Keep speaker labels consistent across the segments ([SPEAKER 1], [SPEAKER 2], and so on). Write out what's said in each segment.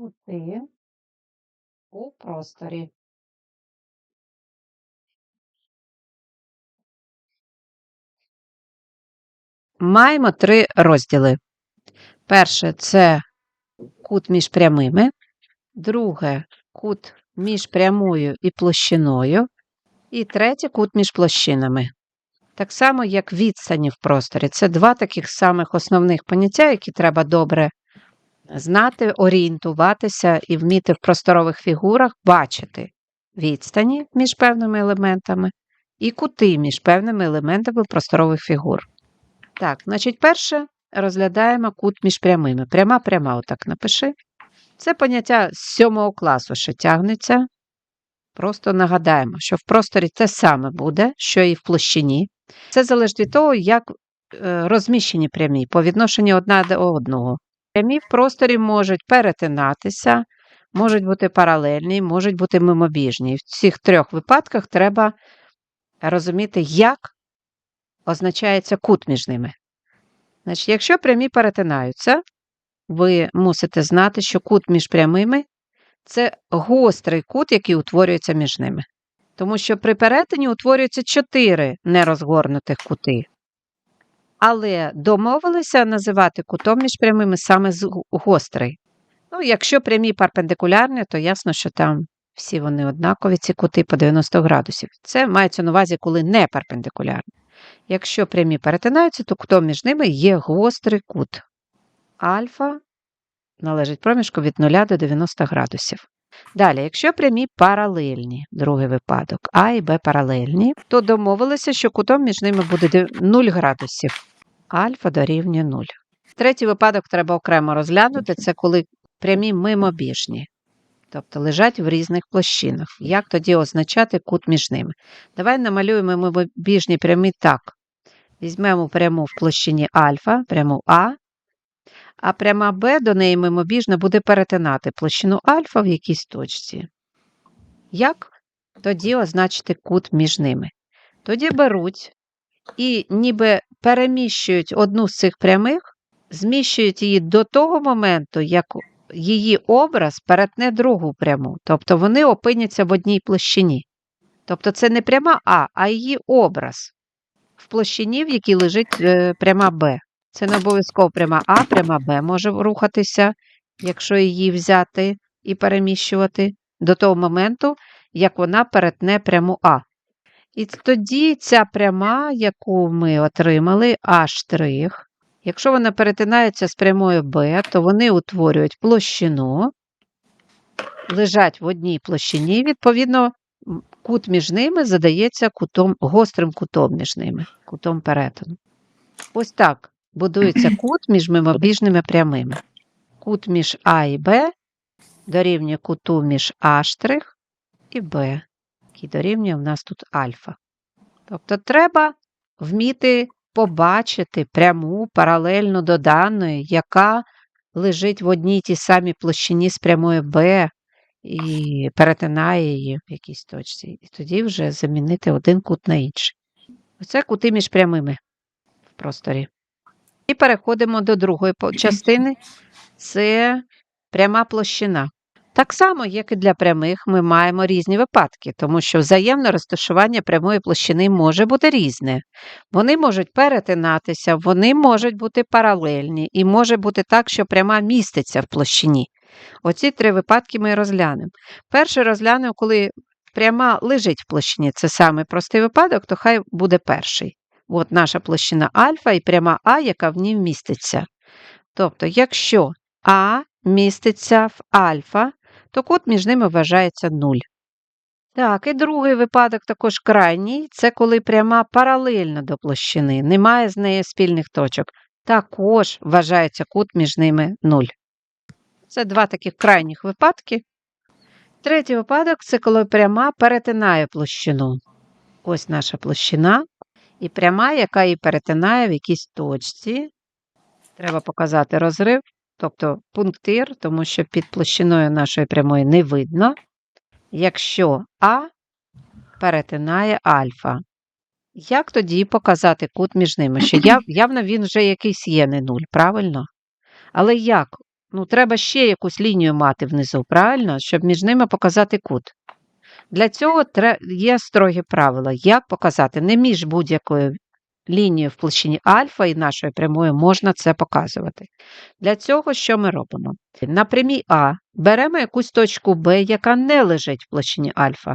[SPEAKER 1] Кути у просторі. Маємо три розділи. Перше це кут між прямими, друге кут між прямою і площиною, і третє кут між площинами. Так само, як відстані в просторі. Це два таких самих основних поняття, які треба добре знати, орієнтуватися і вміти в просторових фігурах бачити відстані між певними елементами і кути між певними елементами просторових фігур. Так, значить, перше розглядаємо кут між прямими. Пряма пряма, отак напиши. Це поняття з сьомого класу ще тягнеться. Просто нагадаємо, що в просторі те саме буде, що і в площині. Це залежить від того, як е, розміщені прямі по відношенню одна до одного. Прямі в просторі можуть перетинатися, можуть бути паралельні, можуть бути мимобіжні. В цих трьох випадках треба розуміти, як означається кут між ними. Значить, якщо прямі перетинаються, ви мусите знати, що кут між прямими це гострий кут, який утворюється між ними. Тому що при перетині утворюються чотири нерозгорнутих кути. Але домовилися називати кутом між прямими саме з гострий. Ну, якщо прямі перпендикулярні, то ясно, що там всі вони однакові, ці кути по 90 градусів. Це мається на увазі, коли не перпендикулярні. Якщо прямі перетинаються, то кутом між ними є гострий кут. Альфа належить проміжку від 0 до 90 градусів. Далі, якщо прямі паралельні, другий випадок, А і Б паралельні, то домовилися, що кутом між ними буде 0 градусів. Альфа дорівнює 0. Третій випадок треба окремо розглянути, це коли прямі мимобіжні, тобто лежать в різних площинах. Як тоді означати кут між ними? Давай намалюємо мимобіжні прямі так. Візьмемо пряму в площині альфа, пряму А, а пряма Б до неї мимобіжно буде перетинати площину альфа в якійсь точці. Як тоді означити кут між ними? Тоді беруть і ніби переміщують одну з цих прямих, зміщують її до того моменту, як її образ перетне другу пряму. Тобто вони опиняться в одній площині. Тобто це не пряма А, а її образ в площині, в якій лежить е, пряма Б. Це не обов'язково пряма А, пряма Б може рухатися, якщо її взяти і переміщувати до того моменту, як вона перетне пряму А. І тоді ця пряма, яку ми отримали, А', якщо вона перетинається з прямою Б, то вони утворюють площину, лежать в одній площині, відповідно, кут між ними задається кутом, гострим кутом між ними, кутом перетину. Ось так будується кут між мимобіжними прямими. Кут між А і Б дорівнює куту між А' і Б, який дорівнює в нас тут альфа. Тобто треба вміти побачити пряму паралельно до даної, яка лежить в одній тій самій площині з прямою Б і перетинає її в якійсь точці. І тоді вже замінити один кут на інший. Оце кути між прямими в просторі. І переходимо до другої частини. Це пряма площина. Так само, як і для прямих, ми маємо різні випадки, тому що взаємне розташування прямої площини може бути різне. Вони можуть перетинатися, вони можуть бути паралельні, і може бути так, що пряма міститься в площині. Оці три випадки ми розглянемо. Перший розглянемо, коли пряма лежить в площині. Це самий простий випадок, то хай буде перший. От наша площина альфа і пряма А, яка в ній міститься. Тобто, якщо А міститься в альфа, то кут між ними вважається 0. Так, і другий випадок також крайній це коли пряма паралельна до площини, немає з нею спільних точок. Також вважається кут між ними 0. Це два таких крайніх випадки. Третій випадок це коли пряма перетинає площину. Ось наша площина, і пряма, яка її перетинає в якійсь точці. Треба показати розрив, тобто пунктир, тому що під площиною нашої прямої не видно, якщо А перетинає альфа. Як тоді показати кут між ними? Що яв, явно він вже якийсь є не нуль, правильно? Але як ну, треба ще якусь лінію мати внизу, правильно? Щоб між ними показати кут. Для цього є строгі правила. Як показати? Не між будь-якою лінією в площині альфа і нашою прямою можна це показувати. Для цього що ми робимо? На прямій А беремо якусь точку Б, яка не лежить в площині альфа.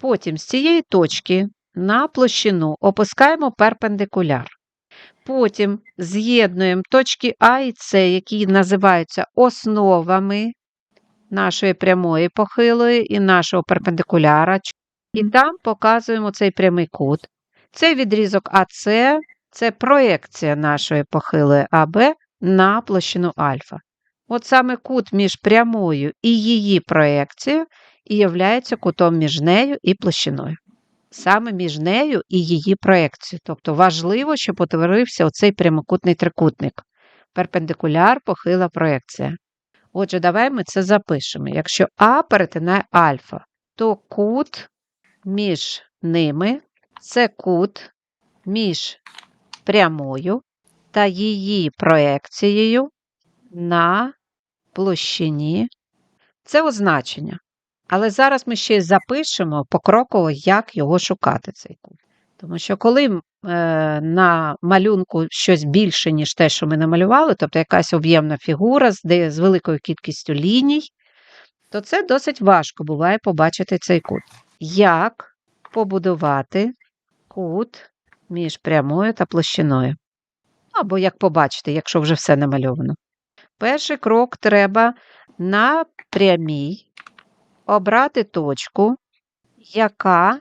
[SPEAKER 1] Потім з цієї точки на площину опускаємо перпендикуляр. Потім з'єднуємо точки А і С, які називаються основами нашої прямої похилої і нашого перпендикуляра. І там показуємо цей прямий кут. Цей відрізок АС це проекція нашої похилої АБ на площину альфа. От саме кут між прямою і її проекцією і являється кутом між нею і площиною. Саме між нею і її проекцією. Тобто важливо, щоб утворився оцей прямокутний трикутник. Перпендикуляр, похила проекція. Отже, давай ми це запишемо. Якщо А перетинає альфа, то кут між ними це кут між прямою та її проекцією на площині. Це означення. Але зараз ми ще запишемо покроково, як його шукати, цей кут. Тому що коли е, на малюнку щось більше, ніж те, що ми намалювали, тобто якась об'ємна фігура з, де, з великою кількістю ліній, то це досить важко буває побачити цей кут. Як побудувати кут між прямою та площиною? Або як побачити, якщо вже все намальовано. Перший крок треба на прямій обрати точку, яка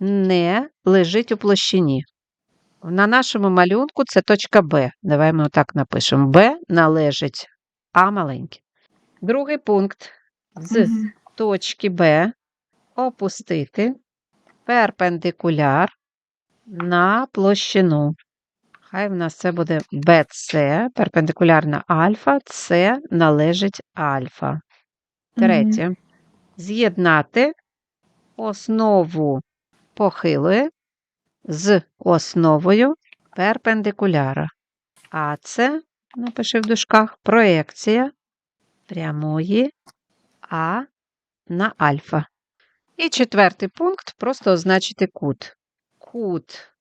[SPEAKER 1] не лежить у площині. На нашому малюнку це точка Б. Давай ми отак напишемо. Б належить А маленьке. Другий пункт з
[SPEAKER 2] Мгм.
[SPEAKER 1] точки Б опустити перпендикуляр на площину. Хай в нас це буде BC, перпендикулярна альфа, С належить альфа. Третє. З'єднати основу похилої з основою перпендикуляра. А це, напиши в дужках, проекція прямої А на альфа. І четвертий пункт просто означити кут. Кут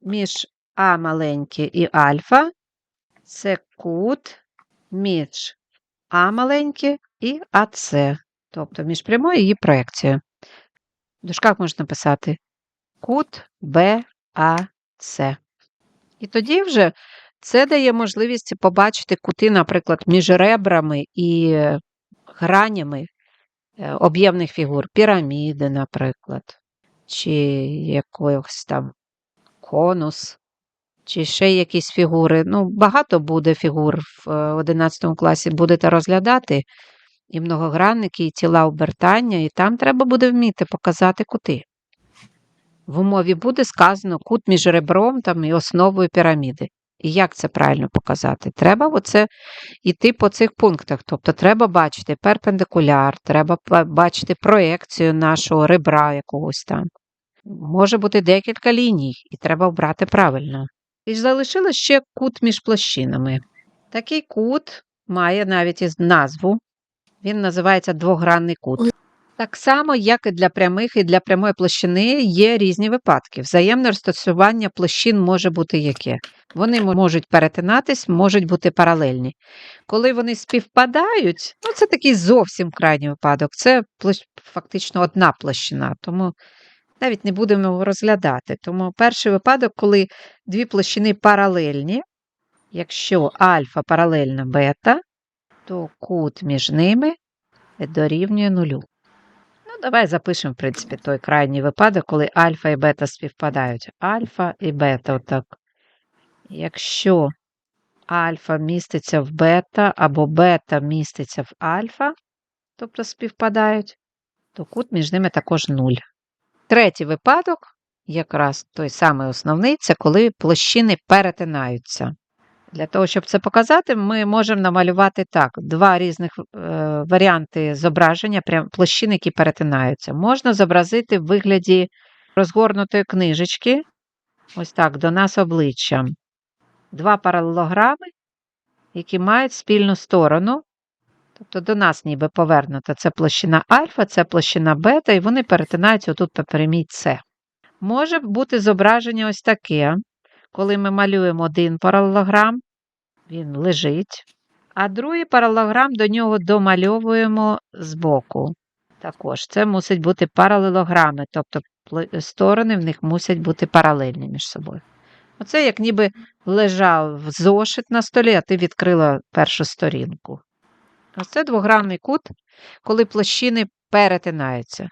[SPEAKER 1] між А маленьке і альфа це кут між А маленьке і АС, тобто між прямою і її проекцією. В дужках можна написати кут БАЦ. І тоді вже це дає можливість побачити кути, наприклад, між ребрами і гранями е, об'ємних фігур, піраміди, наприклад, чи якогось там конус, чи ще якісь фігури. Ну, багато буде фігур в е, 11 класі будете розглядати, і многогранники, і тіла обертання, і там треба буде вміти показати кути. В умові буде сказано кут між ребром там, і основою піраміди. І як це правильно показати? Треба оце йти по цих пунктах. Тобто треба бачити перпендикуляр, треба бачити проекцію нашого ребра якогось там. Може бути декілька ліній, і треба обрати правильно. І ж залишилось ще кут між площинами. Такий кут має навіть із назву. Він називається двогранний кут. Так само, як і для прямих, і для прямої площини є різні випадки. Взаємне розташування площин може бути яке. Вони можуть перетинатись, можуть бути паралельні. Коли вони співпадають, ну це такий зовсім крайній випадок. Це площ- фактично одна площина, тому навіть не будемо розглядати. Тому перший випадок, коли дві площини паралельні, якщо альфа паралельна бета, то кут між ними дорівнює нулю. Ну, давай запишемо, в принципі, той крайній випадок, коли альфа і бета співпадають. Альфа і бета, отак. Якщо альфа міститься в бета або бета міститься в альфа, тобто співпадають, то кут між ними також нуль. Третій випадок, якраз той самий основний, це коли площини перетинаються. Для того, щоб це показати, ми можемо намалювати так: два різних е, варіанти зображення прям площин, які перетинаються. Можна зобразити в вигляді розгорнутої книжечки, ось так, до нас обличчям. Два паралелограми, які мають спільну сторону Тобто до нас ніби повернута це площина альфа, це площина бета, і вони перетинаються отут по прямій С. Може бути зображення ось таке, коли ми малюємо один паралелограм, він лежить, а другий паралелограм до нього домальовуємо збоку. Також це мусить бути паралелограми, тобто сторони в них мусять бути паралельні між собою. Оце як ніби лежав зошит на столі, а ти відкрила першу сторінку. Ось це двогранний кут, коли площини перетинаються.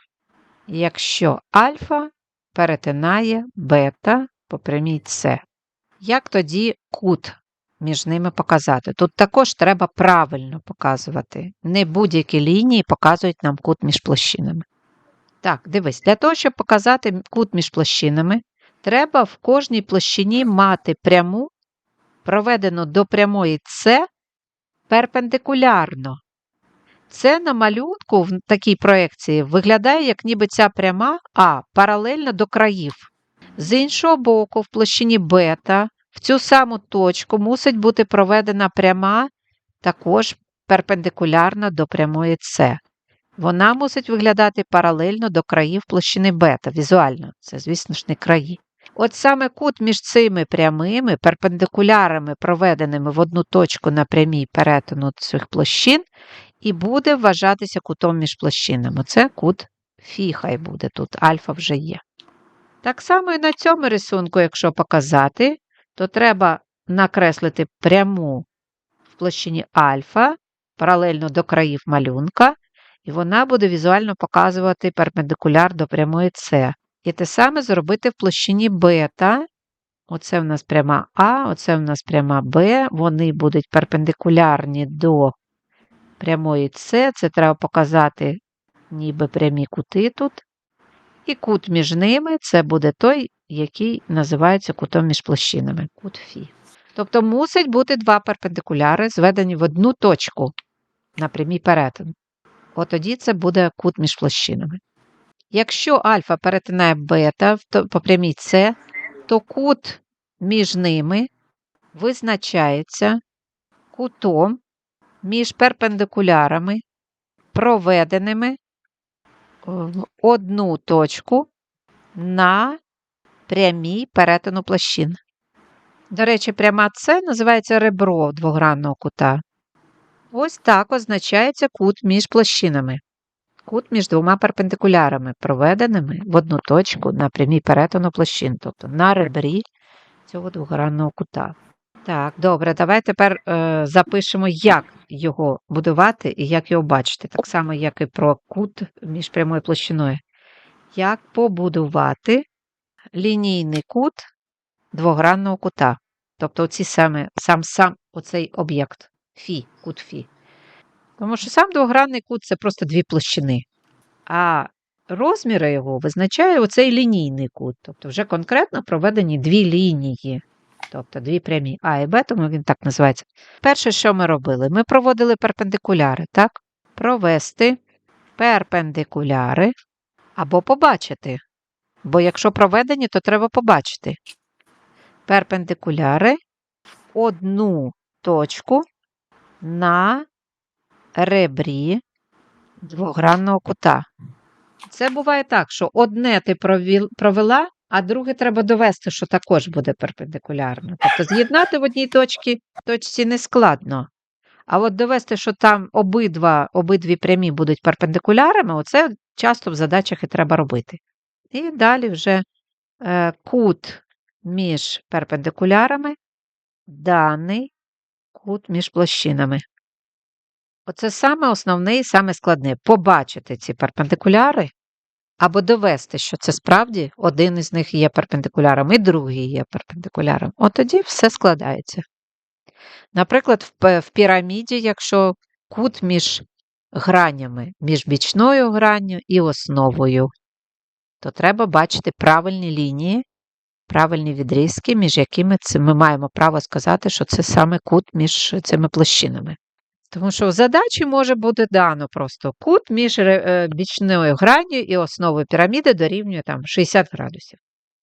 [SPEAKER 1] Якщо альфа перетинає бета по прямій С. Як тоді кут між ними показати? Тут також треба правильно показувати. Не будь-які лінії показують нам кут між площинами. Так, дивись, для того, щоб показати кут між площинами, треба в кожній площині мати пряму, проведену до прямої С перпендикулярно. Це на малюнку в такій проекції виглядає, як ніби ця пряма А паралельно до країв. З іншого боку, в площині бета в цю саму точку мусить бути проведена пряма також перпендикулярно до прямої С. Вона мусить виглядати паралельно до країв площини бета, візуально, це, звісно ж, не краї. От саме кут між цими прямими, перпендикулярами, проведеними в одну точку на прямій перетину цих площин, і буде вважатися кутом між площинами. Це кут фі хай буде тут, альфа вже є. Так само і на цьому рисунку, якщо показати, то треба накреслити пряму в площині альфа паралельно до країв малюнка, і вона буде візуально показувати перпендикуляр до прямої С. І те саме зробити в площині бета. Оце в нас пряма А, оце в нас пряма Б. Вони будуть перпендикулярні до прямої С. Це треба показати ніби прямі кути тут. І кут між ними це буде той, який називається кутом між площинами. Кут Фі. Тобто мусить бути два перпендикуляри, зведені в одну точку на прямій перетин. От тоді це буде кут між площинами. Якщо альфа перетинає бета по прямій С, то кут між ними визначається кутом між перпендикулярами, проведеними в одну точку на прямій перетину площин. До речі, пряма С називається ребро двогранного кута. Ось так означається кут між площинами. Кут між двома перпендикулярами, проведеними в одну точку на прямій перетину площин, тобто на ребрі цього двогранного кута. Так, добре, давай тепер е, запишемо, як його будувати і як його бачити. Так само, як і про кут між прямою площиною. Як побудувати лінійний кут двогранного кута. Тобто оці саме, сам сам оцей об'єкт фі, кут фі. Тому що сам двогранний кут це просто дві площини. А розміри його визначає оцей лінійний кут. Тобто вже конкретно проведені дві лінії. Тобто дві прямі А і Б, тому він так називається. Перше, що ми робили? Ми проводили перпендикуляри, так? Провести перпендикуляри або побачити. Бо якщо проведені, то треба побачити. Перпендикуляри в одну точку на ребрі двогранного кута. Це буває так, що одне ти провела, а друге треба довести, що також буде перпендикулярно. Тобто з'єднати в одній точці, точці не складно. А от довести, що там обидва, обидві прямі будуть перпендикулярами, оце часто в задачах і треба робити. І далі вже е, кут між перпендикулярами, даний кут між площинами. Оце саме основне і саме складне побачити ці перпендикуляри або довести, що це справді один із них є перпендикуляром, і другий є перпендикуляром. От тоді все складається. Наприклад, в, піраміді, якщо кут між гранями, між бічною гранню і основою, то треба бачити правильні лінії, правильні відрізки, між якими це ми маємо право сказати, що це саме кут між цими площинами. Тому що в задачі може бути дано просто кут між е, бічною гранню і основою піраміди дорівнює там 60 градусів.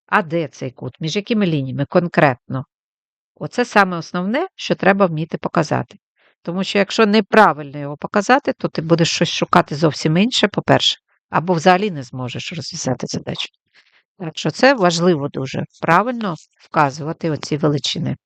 [SPEAKER 1] А де цей кут? Між якими лініями конкретно? Оце саме основне, що треба вміти показати. Тому що якщо неправильно його показати, то ти будеш щось шукати зовсім інше, по-перше, або взагалі не зможеш розв'язати задачу. Так що це важливо дуже правильно вказувати оці величини.